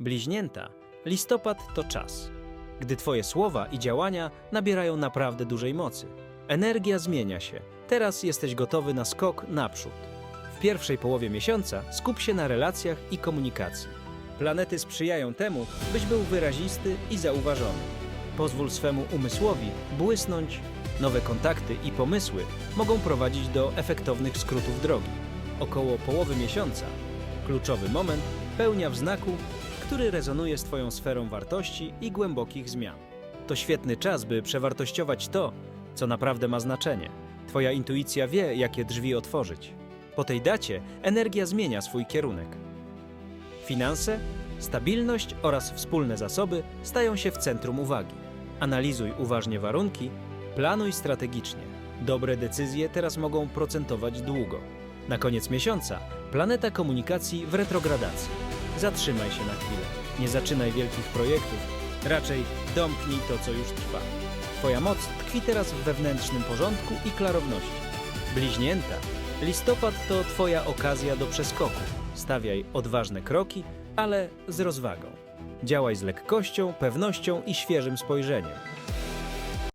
Bliźnięta, listopad to czas, gdy Twoje słowa i działania nabierają naprawdę dużej mocy. Energia zmienia się. Teraz jesteś gotowy na skok naprzód. W pierwszej połowie miesiąca skup się na relacjach i komunikacji. Planety sprzyjają temu, byś był wyrazisty i zauważony. Pozwól swemu umysłowi błysnąć. Nowe kontakty i pomysły mogą prowadzić do efektownych skrótów drogi. Około połowy miesiąca kluczowy moment pełnia w znaku, który rezonuje z Twoją sferą wartości i głębokich zmian. To świetny czas, by przewartościować to, co naprawdę ma znaczenie. Twoja intuicja wie, jakie drzwi otworzyć. Po tej dacie energia zmienia swój kierunek. Finanse, stabilność oraz wspólne zasoby stają się w centrum uwagi. Analizuj uważnie warunki, planuj strategicznie. Dobre decyzje teraz mogą procentować długo. Na koniec miesiąca planeta komunikacji w retrogradacji. Zatrzymaj się na chwilę. Nie zaczynaj wielkich projektów, raczej domknij to, co już trwa. Twoja moc tkwi teraz w wewnętrznym porządku i klarowności. Bliźnięta. Listopad to Twoja okazja do przeskoku. Stawiaj odważne kroki, ale z rozwagą. Działaj z lekkością, pewnością i świeżym spojrzeniem.